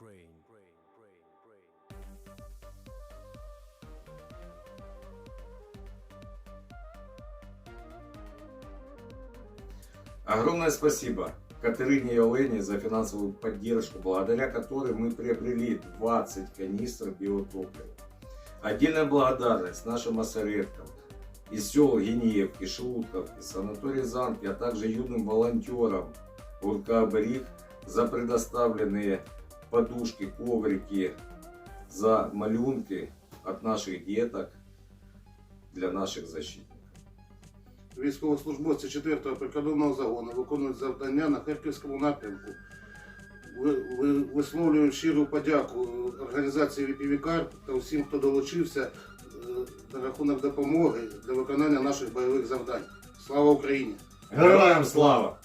Ukraine. Огромное спасибо Катерине и Олене за финансовую поддержку, благодаря которой мы приобрели 20 канистр биотоплива. Отдельная благодарность нашим осередкам из сел Гениевки, Шелудковки, санатории Занки, а также юным волонтерам УРК «Берег» за предоставленные подушки, коврики, за малюнки от наших деток для наших защитников. Військовослужбовці 4-го прикордонного загону виконують завдання на Харківському напрямку. Ви- ви- Висловлюю щиру подяку організації ВІПІВІКАР та усім, хто долучився е, на рахунок допомоги для виконання наших бойових завдань. Слава Україні! Героям слава!